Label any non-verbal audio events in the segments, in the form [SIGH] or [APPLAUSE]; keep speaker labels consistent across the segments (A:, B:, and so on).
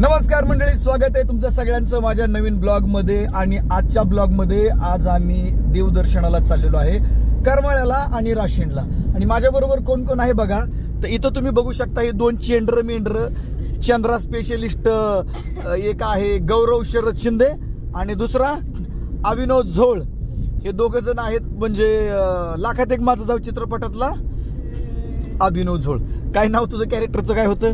A: नमस्कार मंडळी स्वागत आहे तुमचं सगळ्यांचं माझ्या नवीन ब्लॉगमध्ये आणि आजच्या ब्लॉगमध्ये आज आम्ही देवदर्शनाला चाललेलो आहे करमाळ्याला आणि राशीनला आणि माझ्या बरोबर कोण कोण आहे बघा तर इथं तुम्ही बघू शकता हे दोन चेंडर मेंढर चंद्रा स्पेशलिस्ट एक आहे गौरव शरद शिंदे आणि दुसरा अभिनव झोळ. हे दोघ जण आहेत म्हणजे लाखात एक माझा जाऊ चित्रपटातला अभिनव झोळ. काय नाव तुझं कॅरेक्टरचं काय होतं?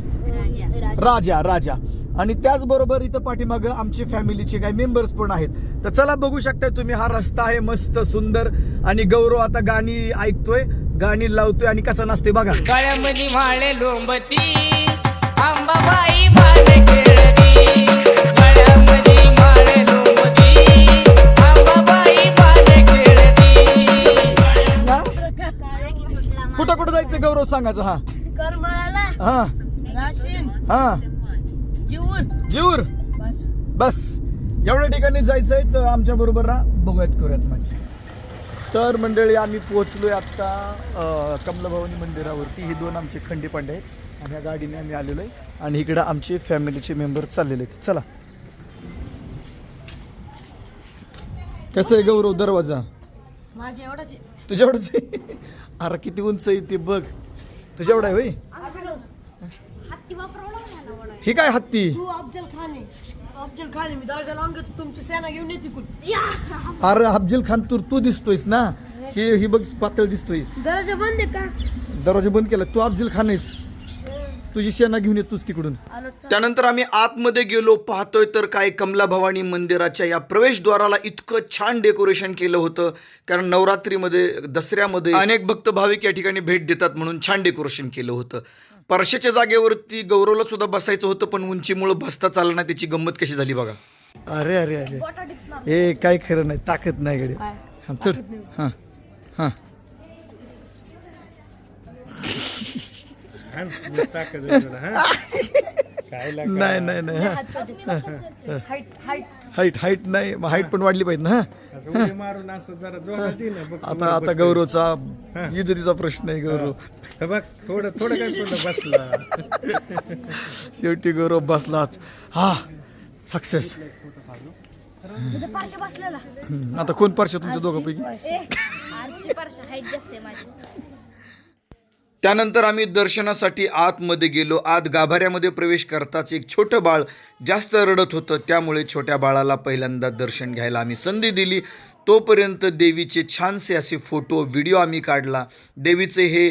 A: राजा राजा. आणि त्याचबरोबर इथं पाठीमागं आमची फॅमिलीचे काही मेंबर्स पण आहेत. तर चला बघू शकता तुम्ही हा रस्ता आहे मस्त सुंदर आणि गौरव आता गाणी ऐकतोय गाणी लावतोय आणि कसा नाचतोय बघा.
B: गळ्यामध्ये माळे लोंबती गळ्यामध्ये माळे खेळती
A: कुठं कुठं जायचं गौरव सांगायचं हा?
C: करमाळाला.
A: हा.
C: राशीन.
A: हा. जीवर.
C: बस.
A: बस. एवढ्या ठिकाणी जायचंय तर आमच्या बरोबर राहा. बघूयात करूयात माझी तर मंडळी आम्ही पोहोचलोय आता अं, कमलाभवानी मंदिरावरती. ही दोन आमचे खंडी पांडे आहेत. आणि या गाडीने आम्ही आलेलो आहे. आणि इकडं आमचे फॅमिलीचे मेंबर चाललेले आहेत. चला. कसं आहे गौरव दरवाजा?
C: माझे एवढाच
A: तुझ्या एवढंच आहे? अरे किती उंच आहे ते बघ. तुझ्या एवढा आहे होय? ही काय हत्ती?
C: तू अफजल खान आहे. अफजल खान आहे. मी दर्जा लावून घेतो. तुमची सेना घेऊन येते कुठे
A: अरे अफजल खान तू तू दिसतोयस ना? हे ही बघ पातळ दिसतोय.
C: दर्जा बंद आहे का?
A: दरवाजा बंद केला. तू अफजल खान आहेस तुझी सेना घेऊन येतोस तिकडून.
C: आलो.
A: त्यानंतर आम्ही आतमध्ये गेलो पाहतोय तर काय कमला भवानी मंदिराच्या या प्रवेशद्वाराला इतकं छान डेकोरेशन केलं होतं. कारण नवरात्रीमध्ये दसऱ्यामध्ये अनेक भक्त भाविक या ठिकाणी भेट देतात म्हणून छान डेकोरेशन केलं होतं. परशाच्या जागेवरती गौरवला सुद्धा बसायचं होतं पण उंचीमुळे बसता चाललं नाही त्याची गंमत कशी झाली बघा. अरे अरे अरे. हे काय खरं नाही ताकद नाही गडे? हा चल. हां हां. नाही नाही नाही हा.
C: हाईट हाईट
A: नाही हाईट पण वाढली पाहिजे ना हा.
D: मारून असं जरा
A: आता आता गौरवचा इज्जतीचा प्रश्न आहे गौरव.
D: हे. बघ थोडं थोडं काय थोडं बसला.
A: शेवटी गौरव बसलाच. हा सक्सेस
C: पारशे बसलेला.
A: आता कोण पार्श्व तुमच्या दोघांपैकी?
C: आजची पारशे हाईट जास्त आहे माझी.
A: त्यानंतर आम्ही दर्शनासाठी आतमध्ये गेलो. आत गाभाऱ्यामध्ये प्रवेश करताच एक छोटं बाळ जास्त रडत होतं. त्यामुळे छोट्या बाळाला पहिल्यांदा दर्शन घ्यायला आम्ही संधी दिली. तोपर्यंत देवीचे छानसे असे फोटो व्हिडिओ आम्ही काढला. देवीचे हे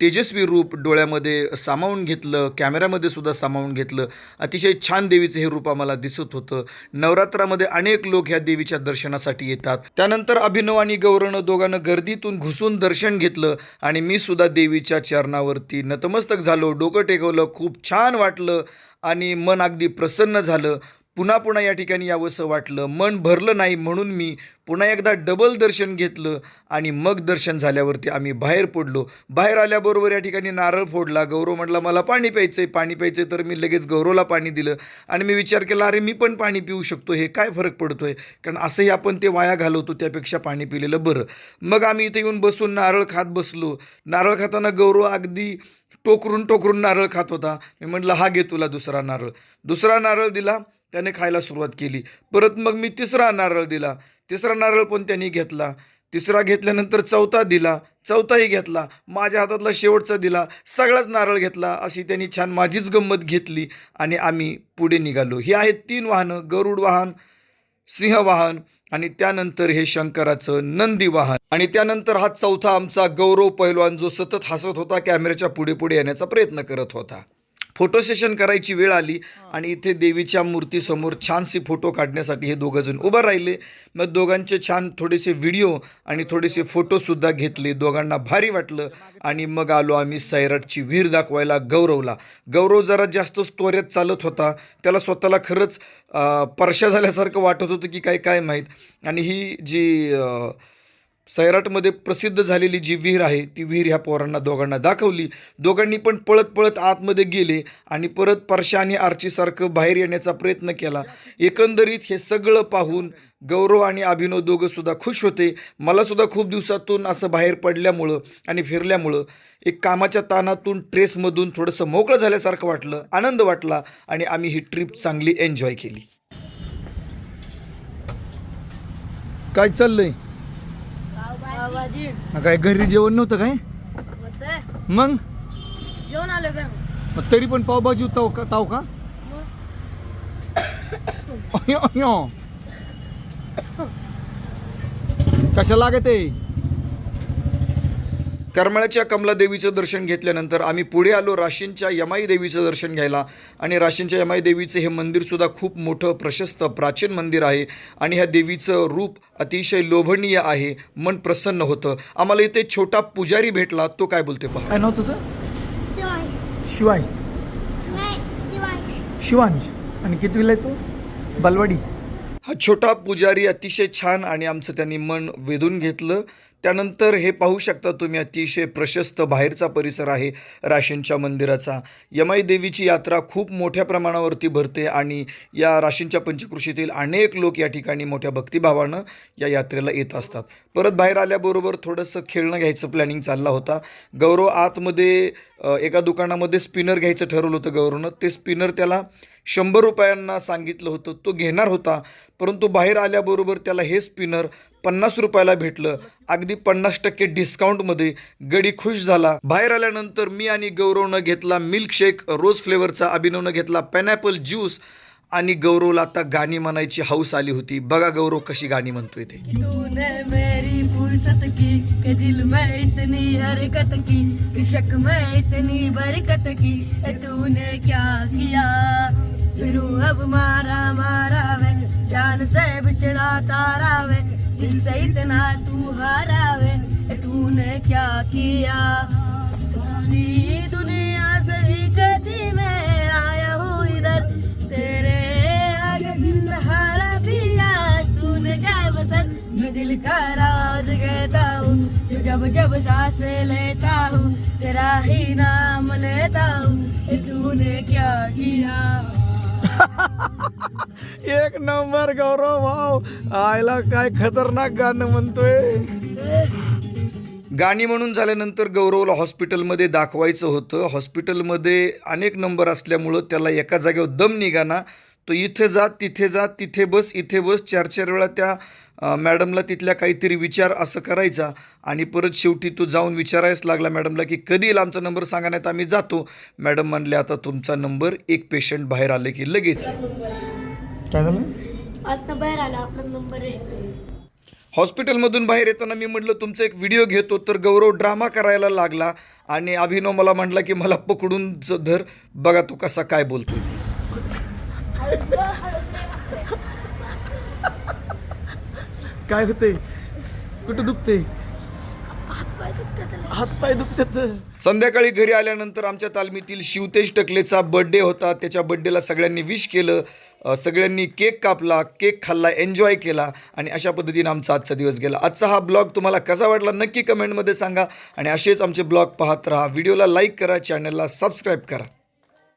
A: तेजस्वी रूप डोळ्यामध्ये सामावून घेतलं कॅमेऱ्यामध्ये सुद्धा सामावून घेतलं. अतिशय छान देवीचे हे रूप आम्हाला दिसत होतं. नवरात्रामध्ये अनेक लोक ह्या देवीच्या दर्शनासाठी येतात. त्यानंतर अभिनव आणि गौरवनं दोघांनं गर्दीतून घुसून दर्शन घेतलं आणि मी सुद्धा देवीच्या चरणावरती नतमस्तक झालो. डोकं टेकवलं खूप छान वाटलं आणि मन अगदी प्रसन्न झालं. पुन्हा पुन्हा या ठिकाणी यावंसं वाटलं. मन भरलं नाही म्हणून मी पुन्हा एकदा डबल दर्शन घेतलं आणि मग दर्शन झाल्यावरती आम्ही बाहेर पडलो. बाहेर आल्याबरोबर या ठिकाणी नारळ फोडला. गौरव म्हटला मला पाणी प्यायचं आहे पाणी प्यायचं आहे तर मी लगेच गौरवला पाणी दिलं. आणि मी विचार केला अरे मी पण पाणी पिऊ शकतो. हे काय फरक पडतो आहे कारण असंही आपण ते वाया घालवतो त्यापेक्षा पाणी पिलेलं बरं. मग आम्ही इथे येऊन बसून नारळ खात बसलो. नारळ खाताना गौरव अगदी टोकरून टोकरून नारळ खात होता. मी म्हटलं हा घे तुला दुसरा नारळ. दुसरा नारळ दिला. त्याने खायला सुरुवात केली. परत मग मी तिसरा नारळ दिला. तिसरा नारळ पण त्यांनी घेतला. तिसरा घेतल्यानंतर चौथा दिला. चौथाही घेतला. माझ्या हातातला शेवटचा दिला. सगळाच नारळ घेतला. अशी त्यांनी छान माझीच गंमत घेतली आणि आम्ही पुढे निघालो. ही आहेत तीन वाहनं. गरुड वाहन सिंहवाहन आणि त्यानंतर हे शंकराचं नंदी वाहन. आणि त्यानंतर हा चौथा आमचा गौरव पैलवान जो सतत हसत होता कॅमेऱ्याच्या पुढे पुढे येण्याचा प्रयत्न करत होता. फोटो सेशन करायची वेळ आली आणि इथे देवीच्या मूर्तीसमोर छानसे फोटो काढण्यासाठी हे दोघं जण उभं राहिले. मग दोघांचे छान थोडेसे व्हिडिओ आणि थोडेसे फोटोसुद्धा घेतले. दोघांना भारी वाटलं आणि मग आलो आम्ही सैराटची वीर दाखवायला गौरवला. गौरव जरा जास्तच त्वरेत चालत होता. त्याला स्वतःला खरंच परशा झाल्यासारखं वाटत होतं की काय काय माहीत. आणि ही जी सैराटमध्ये प्रसिद्ध झालेली जी विहीर आहे ती विहीर ह्या पोरांना दोघांना दाखवली. दोघांनी पण पळत पळत आतमध्ये गेले आणि परत परशा आणि आर्चीसारखं बाहेर येण्याचा प्रयत्न केला. एकंदरीत हे सगळं पाहून गौरव आणि अभिनव दोघंसुद्धा खुश होते. मलासुद्धा खूप दिवसातून असं बाहेर पडल्यामुळं आणि फिरल्यामुळं एक कामाच्या तानातून ट्रेसमधून थोडंसं मोकळं झाल्यासारखं वाटलं आनंद वाटला आणि आम्ही ही ट्रिप चांगली एन्जॉय केली. काय चाललंय?
C: आहे
A: काय घरी जेवण नव्हतं काय? मग?
C: जेवण आलं का?
A: मग तरी पण पावभाजी ताव का ताव का. कशा लागत आहे? करमाळ्याच्या कमलादेवीचं दर्शन घेतल्यानंतर आम्ही पुढे आलो राशींच्या यमाई देवीचं दर्शन घ्यायला. आणि राशींच्या यमाई देवीचं हे मंदिरसुद्धा खूप मोठं प्रशस्त प्राचीन मंदिर आहे. आणि ह्या देवीचं रूप अतिशय लोभनीय आहे. मन प्रसन्न होतं. आम्हाला इथे छोटा पुजारी भेटला. तो काय बोलते पहा. काय नाव तुझं?
E: शिवाय.
A: शिवाय.
E: नाही शिवाय.
A: शिवांश. आणि कितवीला आहे तू? बलवाडी. हा छोटा पुजारी अतिशय छान आणि आमचं त्यांनी मन वेधून घेतलं. त्यानंतर हे पाहू शकता तुम्ही अतिशय प्रशस्त बाहेरचा परिसर आहे राशींच्या मंदिराचा. यमाई देवीची यात्रा खूप मोठ्या प्रमाणावरती भरते आणि या राशींच्या पंचकृषीतील अनेक लोक या ठिकाणी मोठ्या भक्तिभावानं या यात्रेला येत असतात. परत बाहेर आल्याबरोबर थोडंसं खेळणं घ्यायचं प्लॅनिंग चालला होता. गौरव आतमध्ये एका दुकानामध्ये स्पिनर घ्यायचं ठरवलं होतं गौरवनं ते स्पिनर त्याला शंभर रुपयांना सांगितलं होतं. तो घेणार होता परंतु बाहेर आल्याबरोबर त्याला हे स्पिनर पन्नास रुपयाला भेटलं. अगदी पन्नास टक्के डिस्काउंटमध्ये गडी खुश झाला. बाहेर आल्यानंतर मी आणि गौरवनं घेतला मिल्कशेक रोज फ्लेवरचा अभिनवनं घेतला पायनॅपल ज्यूस आणि गौरवला आता गाणी म्हणायची हौस आली होती. बघा गौरव कशी गाणी म्हणतोय ते.
C: तूने मेरी किया दिल का राज कहता हूँ जब जब सांस लेता हूँ तेरा ही नाम लेता हूँ तूने क्या किया? [LAUGHS]
A: एक नंबर गौरव भाऊ आयला काय खतरनाक गाणं म्हणतोय. गाणी म्हणून झाल्यानंतर गौरवला हॉस्पिटलमध्ये दाखवायचं होतं. हॉस्पिटलमध्ये अनेक नंबर असल्यामुळं त्याला एका जागेवर दम निघाना. तो इथे जा तिथे जा तिथे बस इथे बस चार चार वेळा त्या मॅडमला तिथल्या काहीतरी विचार असं करायचा आणि परत शेवटी तो जाऊन विचारायच लागला मॅडमला की कधी येईल आमचा नंबर सांगा नाही तर आम्ही जातो. मॅडम म्हणले आता तुमचा नंबर एक पेशंट बाहेर आले की लगेच. काय झालं?
E: आता बाहेर आला आपला नंबर आहे.
A: हॉस्पिटलमधून बाहेर येताना मी म्हटलं तुमचा एक व्हिडिओ घेतो. तर गौरव ड्रामा करायला लागला आणि अभिनव मला म्हटला की मला पकडून धर बघा तू कसा काय बोलतोय. काय होते कुठं दुखते हातपाय दुखतात संध्याकाळी घरी आल्यानंतर आमच्या तालमीतील शिवतेज टकलेचा बर्थडे होता. त्याच्या बर्थडेला सगळ्यांनी विश केलं. सगळ्यांनी केक कापला केक खाल्ला एन्जॉय केला आणि अशा पद्धतीने आमचा आजचा दिवस गेला. आजचा हा ब्लॉग तुम्हाला कसा वाटला नक्की कमेंटमध्ये सांगा आणि असेच आमचे ब्लॉग पाहत राहा. व्हिडिओला लाईक करा चॅनलला सबस्क्राईब करा.